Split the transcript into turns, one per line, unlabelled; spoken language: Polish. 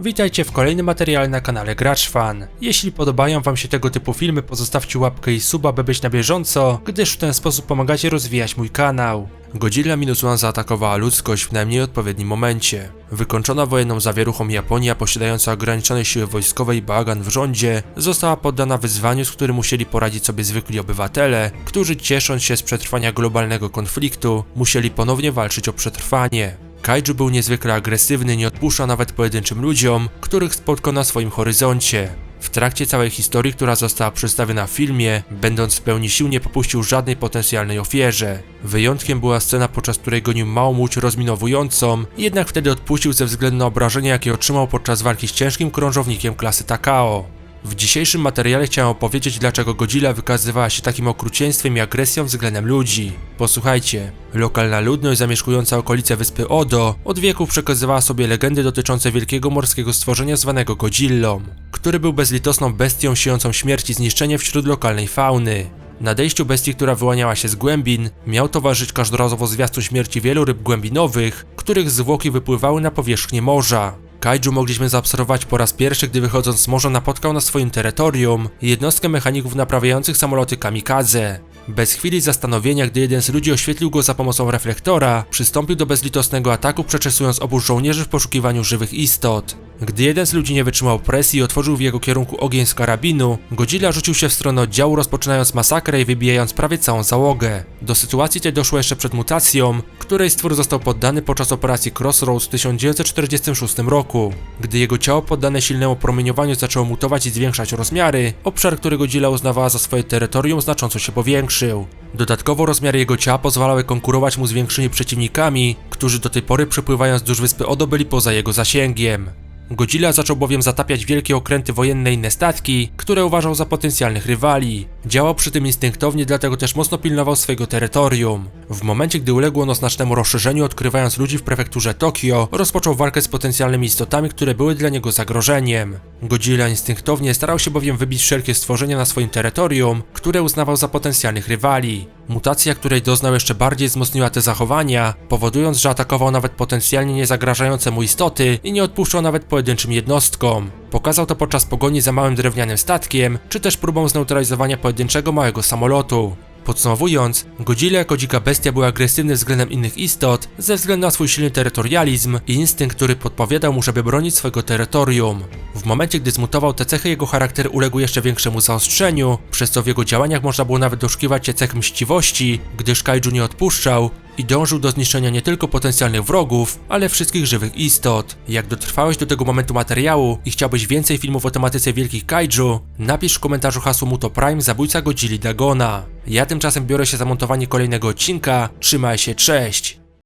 Witajcie w kolejnym materiale na kanale Gracz Fan. Jeśli podobają wam się tego typu filmy, pozostawcie łapkę i suba, by być na bieżąco, gdyż w ten sposób pomagacie rozwijać mój kanał. Godzilla Minus One zaatakowała ludzkość w najmniej odpowiednim momencie. Wykończona wojenną zawieruchą Japonia, posiadająca ograniczone siły wojskowe i bałagan w rządzie, została poddana wyzwaniu, z którym musieli poradzić sobie zwykli obywatele, którzy ciesząc się z przetrwania globalnego konfliktu, musieli ponownie walczyć o przetrwanie. Kaiju był niezwykle agresywny, nie odpuszcza nawet pojedynczym ludziom, których spotkał na swoim horyzoncie. W trakcie całej historii, która została przedstawiona w filmie, będąc w pełni sił nie popuścił żadnej potencjalnej ofierze. Wyjątkiem była scena, podczas której gonił małą łódź rozminowującą, jednak wtedy odpuścił ze względu na obrażenia, jakie otrzymał podczas walki z ciężkim krążownikiem klasy Takao. W dzisiejszym materiale chciałem opowiedzieć, dlaczego Godzilla wykazywała się takim okrucieństwem i agresją względem ludzi. Posłuchajcie, lokalna ludność zamieszkująca okolice wyspy Odo od wieków przekazywała sobie legendy dotyczące wielkiego morskiego stworzenia zwanego Godzillą, który był bezlitosną bestią siejącą śmierć i zniszczenie wśród lokalnej fauny. Nadejściu bestii, która wyłaniała się z głębin, miał towarzyszyć każdorazowo zwiastun śmierci wielu ryb głębinowych, których zwłoki wypływały na powierzchnię morza. Kaiju mogliśmy zaobserwować po raz pierwszy, gdy wychodząc z morza napotkał na swoim terytorium jednostkę mechaników naprawiających samoloty kamikadze. Bez chwili zastanowienia, gdy jeden z ludzi oświetlił go za pomocą reflektora, przystąpił do bezlitosnego ataku, przeczesując obu żołnierzy w poszukiwaniu żywych istot. Gdy jeden z ludzi nie wytrzymał presji i otworzył w jego kierunku ogień z karabinu, Godzilla rzucił się w stronę oddziału, rozpoczynając masakrę i wybijając prawie całą załogę. Do sytuacji tej doszło jeszcze przed mutacją, której stwór został poddany podczas operacji Crossroads w 1946 roku. Gdy jego ciało poddane silnemu promieniowaniu zaczęło mutować i zwiększać rozmiary, obszar, który Godzilla uznawała za swoje terytorium znacząco się powiększył. Dodatkowo rozmiary jego ciała pozwalały konkurować mu z większymi przeciwnikami, którzy do tej pory przepływając wzdłuż wyspy Odo byli poza jego zasięgiem. Godzilla zaczął bowiem zatapiać wielkie okręty wojenne i inne statki, które uważał za potencjalnych rywali. Działał przy tym instynktownie, dlatego też mocno pilnował swojego terytorium. W momencie, gdy uległo ono znacznemu rozszerzeniu, odkrywając ludzi w prefekturze Tokio, rozpoczął walkę z potencjalnymi istotami, które były dla niego zagrożeniem. Godzilla instynktownie starał się bowiem wybić wszelkie stworzenia na swoim terytorium, które uznawał za potencjalnych rywali. Mutacja, której doznał jeszcze bardziej wzmocniła te zachowania, powodując, że atakował nawet potencjalnie niezagrażające mu istoty i nie odpuszczał nawet pojedynczym jednostkom. Pokazał to podczas pogoni za małym drewnianym statkiem, czy też próbą zneutralizowania pojedynczego małego samolotu. Podsumowując, Godzilla jako dzika bestia był agresywny względem innych istot ze względu na swój silny terytorializm i instynkt, który podpowiadał mu, żeby bronić swojego terytorium. W momencie, gdy zmutował te cechy, jego charakter uległ jeszcze większemu zaostrzeniu, przez co w jego działaniach można było nawet doszukiwać się cech mściwości, gdyż Kaiju nie odpuszczał i dążył do zniszczenia nie tylko potencjalnych wrogów, ale wszystkich żywych istot. Jak dotrwałeś do tego momentu materiału i chciałbyś więcej filmów o tematyce wielkich kaiju, napisz w komentarzu hasło Muto Prime zabójca Godzilli Dagona. Ja tymczasem biorę się za montowanie kolejnego odcinka, trzymaj się, cześć!